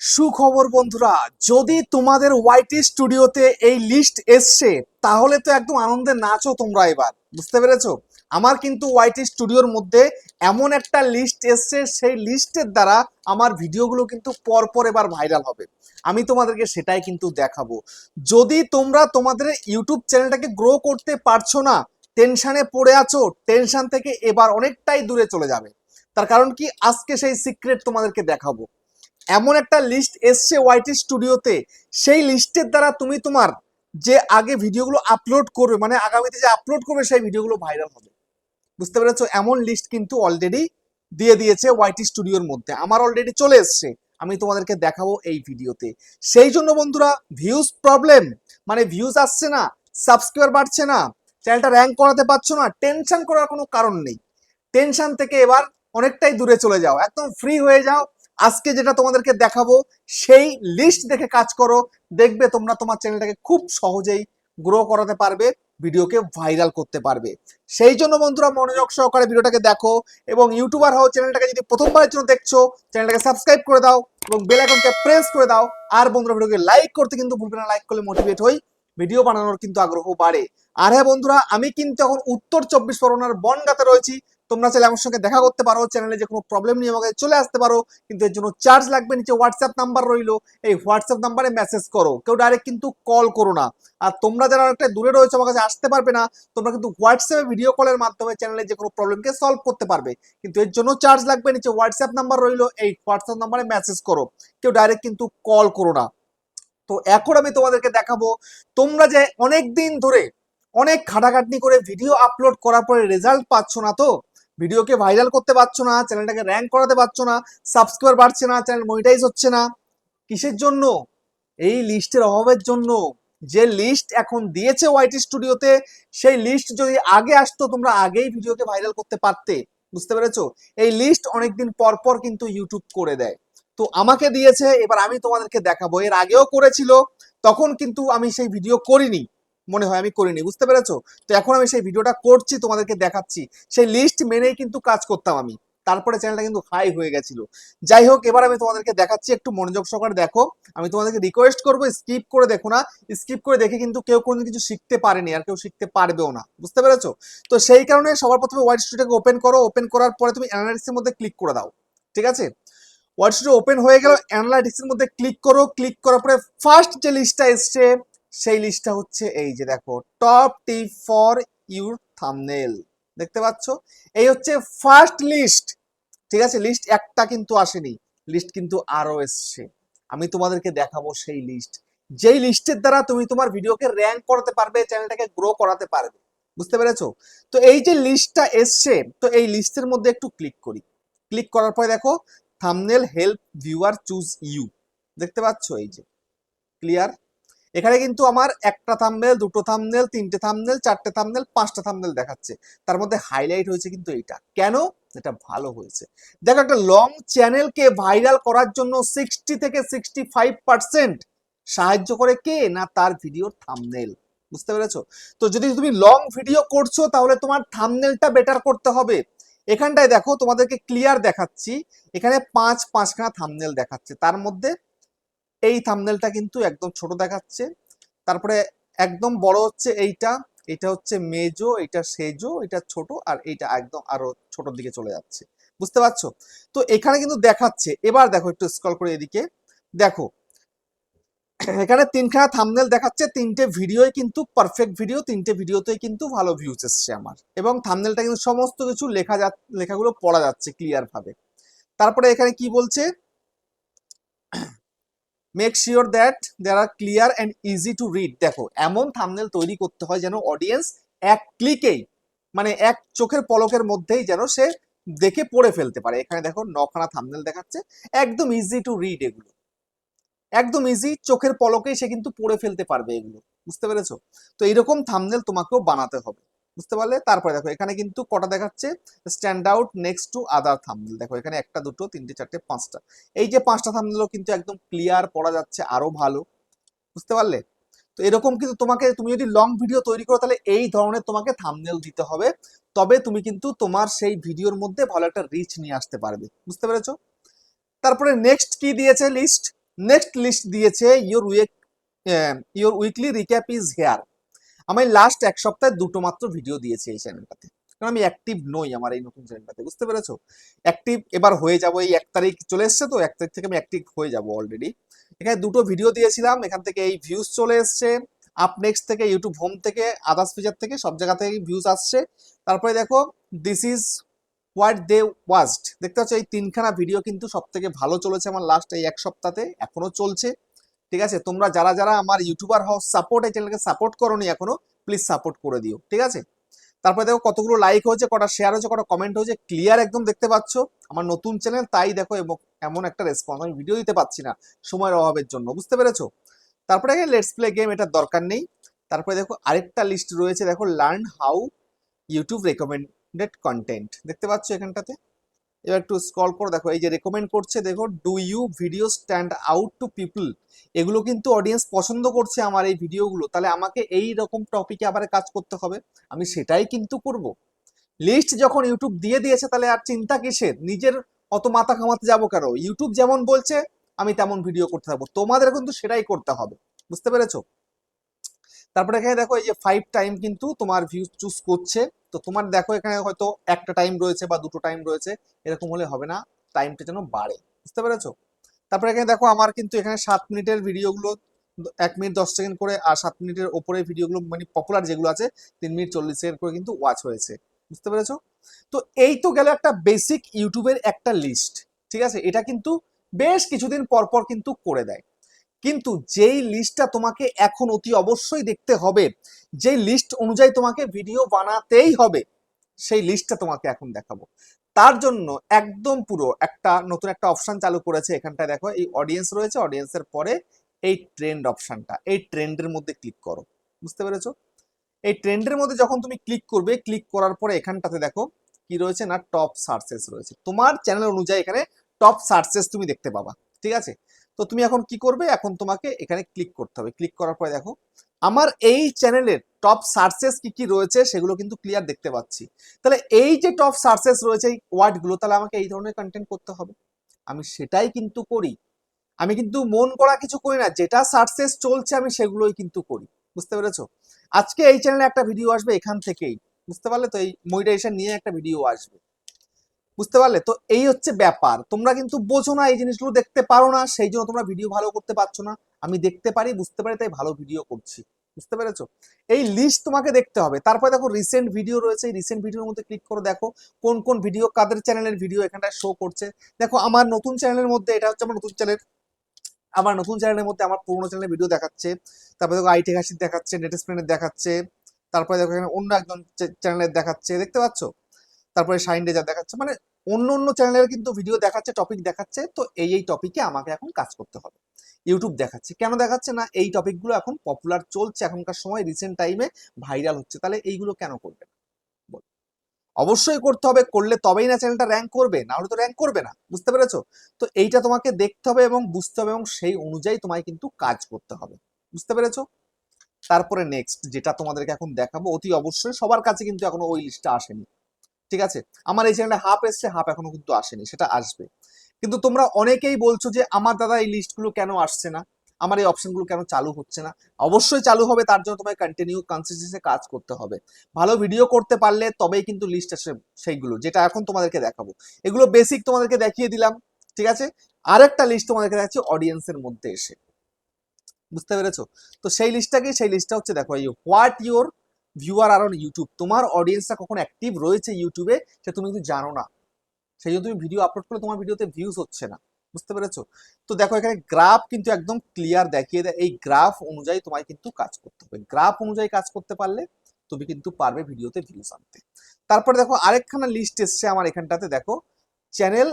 সুখবর বন্ধুরা, যদি তোমাদের ওয়াইটি স্টুডিওতে এই লিস্ট এসছে, তাহলে তো একদম আনন্দে নাচো তোমরা এবার, বুঝতে পেরেছ? আমার কিন্তু ওয়াইটি স্টুডিওর মধ্যে এমন একটা লিস্ট এসছে, সেই লিস্টের দ্বারা আমার ভিডিওগুলো কিন্তু পরপর এবার ভাইরাল হবে। আমি তোমাদেরকে সেটাই কিন্তু দেখাবো। যদি তোমরা তোমাদের ইউটিউব চ্যানেলটাকে গ্রো করতে পারছ না টেনশানে পড়ে আছো টেনশান থেকে এবার অনেকটাই দূরে চলে যাবে। তার কারণ কি? আজকে সেই সিক্রেট তোমাদেরকে দেখাবো। এমন একটা লিস্ট এসছে ওয়াইটি স্টুডিওতে সেই লিস্টের দ্বারা তুমি তোমার যে আগে ভিডিওগুলো আপলোড করবে মানে আগামীতে যে আপলোড করবে, সেই ভিডিওগুলো ভাইরাল হবে। বুঝতে পেরেছ? এমন লিস্ট কিন্তু অলরেডি দিয়ে দিয়েছে ওয়াইটি স্টুডিওর মধ্যে। আমার অলরেডি চলে এসছে। আমি তোমাদেরকে দেখাবো এই ভিডিওতে। সেই জন্য বন্ধুরা ভিউজ প্রবলেম মানে ভিউজ আসছে না সাবস্ক্রাইবার বাড়ছে না চ্যানেলটা র্যাঙ্ক করাতে পারছ না টেনশন করার কোনো কারণ নেই। টেনশন থেকে এবার অনেকটাই দূরে চলে যাও। একদম ফ্রি হয়ে যাও। আজকে যেটা তোমাদেরকে দেখাবো, সেই লিস্ট দেখে কাজ করো। দেখবে তোমরা তোমার চ্যানেলটাকে খুব সহজেই গ্রো করাতে পারবে, ভিডিওকে ভাইরাল করতে পারবে। সেই জন্য বন্ধুরা মনোযোগ সহকারে ভিডিওটাকে দেখো এবং ইউটিউবার হও চ্যানেলটাকে যদি প্রথমবারের জন্য দেখছ চ্যানেলটাকে সাবস্ক্রাইব করে দাও এবং বেল আইকনকে প্রেস করে দাও। আর বন্ধুরা ভিডিওকে লাইক করতে কিন্তু ভুলবে না লাইক করলে মোটিভেট হই। ভিডিও বানানোর কিন্তু আগ্রহ বাড়ে। আর হ্যাঁ বন্ধুরা, আমি কিন্তু এখন উত্তর চব্বিশ পরগনার বনগাতে রয়েছি। তোমরা চাইলে আমার সঙ্গে দেখা করতে পারো চ্যানেলে যে কোনো প্রবলেম নিয়ে আমাকে চলে আসতে পারো, কিন্তু এর জন্য চার্জ লাগবে নিচে হোয়াটসঅ্যাপ নাম্বার রইল, এই হোয়াটসঅ্যাপ নাম্বারে মেসেজ করো, কেউ ডাইরেক্ট কিন্তু কল করো না। আর তোমরা যারা অনেকটা দূরে রয়েছে আমার কাছে আসতে পারবে না, তোমরা কিন্তু হোয়াটসঅ্যাপে ভিডিও কলের মাধ্যমে চ্যানেলে যে কোনো প্রবলেমকে সলভ করতে পারবে। কিন্তু এর জন্য চার্জ লাগবে নিচে হোয়াটসঅ্যাপ নাম্বার রইল, এই হোয়াটসঅ্যাপ নাম্বারে মেসেজ করো, কেউ ডাইরেক্ট কিন্তু কল করো না। তো এখন আমি তোমাদেরকে দেখাবো, তোমরা যে অনেক দিন ধরে অনেক খাটাখাটনি করে ভিডিও আপলোড করার পরে রেজাল্ট পাচ্ছ না তো ভিডিওকে ভাইরাল করতে পারছ না, চ্যানেলটাকে র্যাঙ্ক করাতে পারছ না সাবস্ক্রাইবার বাড়ছে না চ্যানেল মনিটাইজ হচ্ছে না, কিসের জন্য? এই লিস্টের অভাবের জন্য। যে লিস্ট এখন দিয়েছে ওয়াইটি স্টুডিওতে সেই লিস্ট যদি আগে আসতো, তোমরা আগেই ভিডিওকে ভাইরাল করতে পারতে। বুঝতে পেরেছ? এই লিস্ট অনেকদিন পর পর কিন্তু ইউটিউব করে দেয়। তো আমাকে দিয়েছে, এবার আমি তোমাদেরকে দেখাবো। এর আগেও করেছিল, তখন কিন্তু আমি সেই ভিডিও করিনি। মনে হয় আমি করিনি, বুঝতে পেরেছ? তো এখন আমি সেই ভিডিওটা করছি, তোমাদেরকে দেখাচ্ছি। সেই লিস্ট মেনেই কিন্তু কাজ করতাম আমি। তারপরে চ্যানেলটা কিন্তু হাই হয়ে গেছিল। যাই হোক, এবার আমি তোমাদেরকে দেখাচ্ছি, একটু মনোযোগ সহকারে দেখো। আমি তোমাদেরকে রিকোয়েস্ট করব স্কিপ করে দেখো না। স্কিপ করে দেখে কিন্তু কেউ কোনো কিছু শিখতে পারেনি, আর কেউ শিখতে পারবেও না। বুঝতে পেরেছ? তো সেই কারণে সবার প্রথমে ওয়াইট স্টুডিওকে ওপেন করো। ওপেন করার পরে তুমি অ্যানালাইসিসের মধ্যে ক্লিক করে দাও। ঠিক আছে? ওয়াইট স্টুডিও ওপেন হয়ে গেল অ্যানালাইটিক্সের মধ্যে ক্লিক করো। ক্লিক করার পরে ফার্স্ট যে লিস্টটা এসছে সেই লিস্টটা হচ্ছে এই যে দেখো top tip for your thumbnail দেখতে পাচ্ছ? এই হচ্ছে ফার্স্ট লিস্ট ঠিক আছে? লিস্ট একটা কিন্তু আসেনি লিস্ট কিন্তু আরও এসছে। আমি তোমাদেরকে দেখাবো সেই লিস্ট যেই লিস্টের দ্বারা তুমি তোমার ভিডিওকে র্যাঙ্ক করাতে পারবে চ্যানেলটাকে গ্রো করাতে পারবে। বুঝতে পেরেছ? তো এই যে লিস্টটা এসছে, তো এই লিস্টের মধ্যে একটু ক্লিক করি। ক্লিক করার পরে দেখো thumbnail help viewer choose you দেখতে পাচ্ছ এই যে? ক্লিয়ার এখানে কিন্তু আমার একটা থামনেল দুটো থামনেল তিনটে থামনেল চারটে থামনেল পাঁচটা থামনেল দেখাচ্ছে। তার মধ্যে হাইলাইট হয়েছে কিন্তু এইটা। কেন? এটা ভালো হয়েছে। দেখো একটা লং চ্যানেলকে ভাইরাল করার জন্য সিক্সটি থেকে সিক্সটি ফাইভ পার্সেন্ট সাহায্য করে কে? না তার ভিডিওর থামনেল বুঝতে পেরেছ? তো যদি তুমি লং ভিডিও করছ, তাহলে তোমার থামনেলটা বেটার করতে হবে। এখানটায় দেখো, তোমাদেরকে ক্লিয়ার দেখাচ্ছি। এখানে পাঁচ, পাঁচখানা থামনেল দেখাচ্ছে। তার মধ্যে এই থামনেলটা কিন্তু একদম ছোট দেখাচ্ছে। তারপরে একদম বড় হচ্ছে এইটা। এটা হচ্ছে মেজো, এটা সেজো, এটা ছোট আর এইটা একদম আরও ছোটর দিকে চলে যাচ্ছে। বুঝতে পারছ? তো এখানে কিন্তু দেখাচ্ছে। এবার দেখো একটু স্ক্রল করে এদিকে। দেখো, এখানে তিনখানা থামনেল দেখাচ্ছে। তিনটে ভিডিওই কিন্তু পারফেক্ট ভিডিও তিনটে ভিডিওতেই কিন্তু ভালো ভিউজ এসছে আমার। এবং থামনেলটা কিন্তু সমস্ত কিছু লেখা যা, লেখাগুলো পড়া যাচ্ছে ক্লিয়ার ভাবে। তারপরে এখানে কি বলছে? Make sure that there are clear and easy to read দেখো, এমন থামনেল তৈরি করতে হয় যেন অডিয়েন্স এক ক্লিকেই মানে এক চোখের পলকের মধ্যেই যেন সে দেখে পড়ে ফেলতে পারে। এখানে দেখো, নখানা থামনেল দেখাচ্ছে। একদম ইজি টু রিড এগুলো। একদম ইজি চোখের পলকেই সে কিন্তু পড়ে ফেলতে পারবে এগুলো। বুঝতে পেরেছ? তো এইরকম থামনেল তোমাকেও বানাতে হবে। বুঝতে পারলে? তারপরে দেখো, এখানে কিন্তু কটা দেখাচ্ছে? Stand out next to other thumbnail দেখো, এখানে একটা, দুটো, তিনটে, চারটে, পাঁচটা। এই যে পাঁচটা থামনেলও কিন্তু একদম ক্লিয়ার পড়া যাচ্ছে আরও ভালো। বুঝতে পারলে? তো এরকম কিন্তু তোমাকে, তুমি যদি লং ভিডিও তৈরি করো, তাহলে এই ধরনের তোমাকে থামনেল দিতে হবে। তবে তুমি কিন্তু তোমার সেই ভিডিওর মধ্যে ভালো একটা রিচ নিয়ে আসতে পারবে। বুঝতে পেরেছ? তারপরে নেক্সট কি দিয়েছে লিস্ট নেক্সট লিস্ট দিয়েছে your week your weekly recap is here আমি লাস্ট এক সপ্তাহে দুটো মাত্র ভিডিও দিয়েছি এই চ্যানেলটাতে কারণ আমি অ্যাক্টিভ নই আমার এই নতুন চ্যানেলটাতে বুঝতে পেরেছ? অ্যাক্টিভ এবার হয়ে যাব এই এক তারিখ চলে এসছে তো, এক তারিখ থেকে আমি অ্যাক্টিভ হয়ে যাব অলরেডি এখানে দুটো ভিডিও দিয়েছিলাম, এখান থেকে এই ভিউজ চলে এসছে আপ নেক্সট থেকে ইউটিউব হোম থেকে আদার্স ফিচার থেকে, সব জায়গা থেকে ভিউজ আসছে। তারপরে দেখো this is what they watched দেখতে পাচ্ছ, এই তিনখানা ভিডিও কিন্তু সব থেকে ভালো চলেছে আমার লাস্ট এই এক সপ্তাহে এখনও চলছে। ঠিক আছে? তোমরা যারা যারা আমার ইউটিউবার হাউস সাপোর্ট এই চ্যানেলকে সাপোর্ট করো নি এখনও প্লিজ সাপোর্ট করে দিও, ঠিক আছে? তারপরে দেখো কতগুলো লাইক হয়েছে, কটা শেয়ার হয়েছে, কটা কমেন্ট হয়েছে ক্লিয়ার একদম দেখতে পাচ্ছ? আমার নতুন চ্যানেল তাই দেখো এবং এমন একটা রেসপন্স আমি ভিডিও দিতে পারছি না, সময়ের অভাবের জন্য, বুঝতে পেরেছ? তারপরে লেটস প্লে গেম এটার দরকার নেই। তারপরে দেখো আরেকটা লিস্ট রয়েছে, দেখো learn how YouTube recommended content দেখতে পাচ্ছ এখানটাতে? এবার একটু স্ক্রল করে, দেখো, এই যে রেকমেন্ড করছে, দেখো do you video stand out to people এগুলো কিন্তু অডিয়েন্স পছন্দ করছে আমার এই ভিডিওগুলো তাহলে আমাকে এই রকম টপিকে আবার কাজ করতে হবে, আমি সেটাই কিন্তু করব। লিস্ট যখন ইউটিউব দিয়ে দিয়েছে, তাহলে আর চিন্তা কিসের? নিজের অত মাথা কামাতে যাব কেন? ইউটিউব যেমন বলছে, আমি তেমন ভিডিও করতে থাকব। তোমাদের কিন্তু সেটাই করতে হবে, বুঝতে পেরেছ? তারপরে এখানে দেখো এই যে ফাইভ টাইম কিন্তু তোমার ভিউ চুজ করছে। তো তোমার দেখো এখানে হয়তো একটা টাইম রয়েছে বা দুটো টাইম রয়েছে, এরকম হলে হবে না টাইমটা যেন বাড়ে। বুঝতে পেরেছ? তারপরে এখানে দেখো আমার কিন্তু এখানে সাত মিনিটের ভিডিওগুলো এক মিনিট দশ সেকেন্ড করে আর সাত মিনিটের ওপরে ভিডিওগুলো মানে পপুলার যেগুলো আছে, তিন মিনিট চল্লিশ সেকেন্ড করে কিন্তু ওয়াচ হয়েছে। বুঝতে পেরেছ? তো এই তো গেল একটা বেসিক ইউটিউবের একটা লিস্ট ঠিক আছে? এটা কিন্তু বেশ কিছুদিন পর পর কিন্তু করে দেয়। কিন্তু যেই লিস্টটা তোমাকে এখন অতি অবশ্যই দেখতে হবে, যেই লিস্ট অনুযায়ী তোমাকে ভিডিও বানাতেই হবে, সেই লিস্টটা তোমাকে এখন দেখাবো। তার জন্য একদম পুরো একটা নতুন একটা অপশন চালু করেছে এখানটায় দেখো, এই অডিয়েন্স রয়েছে অডিয়েন্সের পরে এই ট্রেন্ড অপশনটা এই ট্রেন্ডের মধ্যে ক্লিক করো, বুঝতে পেরেছ? এই ট্রেন্ডের মধ্যে যখন তুমি ক্লিক করবে ক্লিক করার পরে এখানটাতে দেখো কি রয়েছে না টপ সার্চেস রয়েছে। তোমার চ্যানেল অনুযায়ী এখানে টপ সার্চেস তুমি দেখতে পাবা, ঠিক আছে? তো তুমি এখন কি করবে? এখন তোমাকে এখানে ক্লিক করতে হবে। ক্লিক করার পরে দেখো, আমার এই চ্যানেলের টপ সার্চেস কি কি রয়েছে সেগুলো কিন্তু ক্লিয়ার দেখতে পাচ্ছি। তাহলে এই যে টপ সার্চেস রয়েছে এই ওয়ার্ডগুলো তাহলে আমাকে এই ধরনের কন্টেন্ট করতে হবে। আমি সেটাই কিন্তু করি। আমি কিন্তু মন করা কিছু করি না, যেটা সার্চেস চলছে আমি সেগুলোই কিন্তু করি। বুঝতে পেরেছ? আজকে এই চ্যানেলে একটা ভিডিও আসবে এখান থেকেই। বুঝতে পারলে তো? এই মনিটাইজেশন নিয়ে একটা ভিডিও আসবে। বুঝতে পারলে? তো এই হচ্ছে ব্যাপার। তোমরা কিন্তু বোঝো না এই জিনিসগুলো, দেখতে পারো না, সেই জন্য তোমরা ভিডিও ভালো করতে পারছ না। আমি দেখতে পারি, বুঝতে পারি, তাই ভালো ভিডিও করছি। বুঝতে পেরেছ? এই লিস্ট তোমাকে দেখতে হবে। তারপরে দেখো রিসেন্ট ভিডিও রয়েছে। এই রিসেন্ট ভিডিওর মধ্যে ক্লিক করে, দেখো কোন কোন ভিডিও কাদের চ্যানেলের ভিডিও এখানটায় শো করছে। দেখো আমার নতুন চ্যানেলের মধ্যে, এটা হচ্ছে আমার নতুন চ্যানেল আমার নতুন চ্যানেলের মধ্যে আমার পুরোনো চ্যানেলের ভিডিও দেখাচ্ছে। তারপরে দেখো আইটি হাসির দেখাচ্ছে নেট স্প্রেনের দেখাচ্ছে। তারপরে দেখো এখানে অন্য একজন চ্যানেলের দেখাচ্ছে। দেখতে পাচ্ছ? তারপরে শাইন রেজার দেখাচ্ছে। মানে অন্য অন্য চ্যানেলের কিন্তু ভিডিও দেখাচ্ছে টপিক দেখাচ্ছে, তো এই এই টপিকে আমাকে এখন কাজ করতে হবে। ইউটিউব দেখাচ্ছে। কেন দেখাচ্ছে না? এই টপিকগুলো এখন পপুলার চলছে এখনকার সময় রিসেন্ট টাইমে ভাইরাল হচ্ছে। তাহলে এইগুলো কেন করবে। অবশ্যই করতে হবে। করলে তবেই না চ্যানেলটা র্যাঙ্ক করবে, না হলে তো র্যাঙ্ক করবে না। বুঝতে পেরেছ? তো এইটা তোমাকে দেখতে হবে এবং বুঝতে হবে এবং সেই অনুযায়ী তোমায় কিন্তু কাজ করতে হবে। বুঝতে পেরেছ? তারপরে নেক্সট যেটা তোমাদেরকে এখন দেখাবো, অতি অবশ্যই সবার কাছে কিন্তু এখনও ওই লিস্টটা আসেনি। ঠিক আছে? আমার এই চ্যানেলে হাফ এসছে হাফ এখনও কিন্তু আসেনি, সেটা আসবে। কিন্তু তোমরা অনেকেই বলছো যে, আমার দাদা এই লিস্টগুলো কেন আসছে না? আমার এই অপশনগুলো কেন চালু হচ্ছে না? অবশ্যই চালু হবে, তার জন্য তোমায় কন্টিনিউ কনসিস্টেন্সি কাজ করতে হবে। ভালো ভিডিও করতে পারলে তবেই কিন্তু লিস্ট আসে সেইগুলো, যেটা এখন তোমাদেরকে দেখাবো। এগুলো বেসিক তোমাদেরকে দেখিয়ে দিলাম, ঠিক আছে? আরেকটা লিস্ট তোমাদেরকে দেখাচ্ছি অডিয়েন্সের মধ্যে এসে। বুঝতে পেরেছ? তো সেই লিস্টটা কি সেই লিস্টটা হচ্ছে, দেখো what your viewer are on YouTube তোমার অডিয়েন্সটা কখন অ্যাক্টিভ রয়েছে ইউটিউবে সে তুমি কিন্তু জানো না। সেই জন্য তুমি ভিডিও আপলোড করলে তোমার ভিডিওতে ভিউজ হচ্ছে না। বুঝতে পেরেছ? তো দেখো, এখানে গ্রাফ কিন্তু একদম ক্লিয়ার দেখিয়ে দেয়। এই গ্রাফ অনুযায়ী তোমায় কিন্তু কাজ করতে হবে। গ্রাফ অনুযায়ী কাজ করতে পারলে তুমি কিন্তু পারবে ভিডিওতে ভিউজ আনতে। তারপরে দেখো, আরেকখানা লিস্ট এসছে আমার এখানটাতে। দেখো channel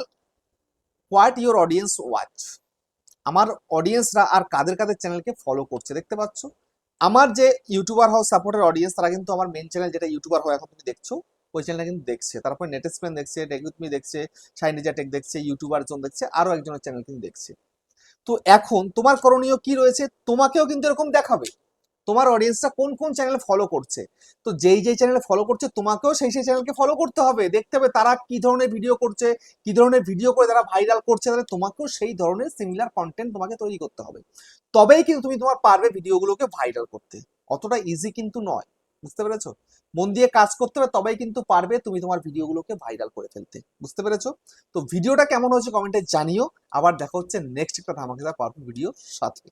what your audience watch আমার অডিয়েন্সরা আর কাদের কাদের চ্যানেলকে ফলো করছে, দেখতে পাচ্ছ? আমার যে ইউটিউবার হাউস সাপোর্টের অডিয়েন্স তারা কিন্তু আমার মেন চ্যানেল যেটা ইউটিউবার হয়, এখন তুমি দেখছ, ওই চ্যানেলটা কিন্তু দেখছে। তারপর নেট স্পেন দেখছে টেকউইথমি দেখছে শাইনিজা টেক দেখছে ইউটিউবার জন দেখছে আরও একজনের চ্যানেল কিন্তু দেখছে। তো এখন তোমার করণীয় কি রয়েছে? তোমাকেও কিন্তু এরকম দেখাবে। তোমার অডিয়েন্সটা কোন কোন চ্যানেল ফলো করছে? তো যেই যেই চ্যানেলে ফলো করছে, তোমাকেও সেই সেই চ্যানেলকে ফলো করতে হবে। দেখতে হবে তারা কি ধরনের ভিডিও করছে, কি ধরনের ভিডিও করে তারা ভাইরাল করছে, তাহলে তোমাকেও সেই ধরনের সিমিলার কন্টেন্ট তোমাকে তৈরি করতে হবে। তবেই কিন্তু তুমি তোমার পারবে ভিডিওগুলোকে ভাইরাল করতে। অতটা ইজি কিন্তু নয়। বুঝতে পেরেছ? মন দিয়ে কাজ করতে হবে, তবেই কিন্তু পারবে তুমি তোমার ভিডিওগুলোকে ভাইরাল করে ফেলতে। বুঝতে পেরেছ? তো ভিডিওটা কেমন হয়েছে কমেন্টে জানিও। আবার দেখা হচ্ছে নেক্সট একটা ধামাকেদার ভিডিও সাথে।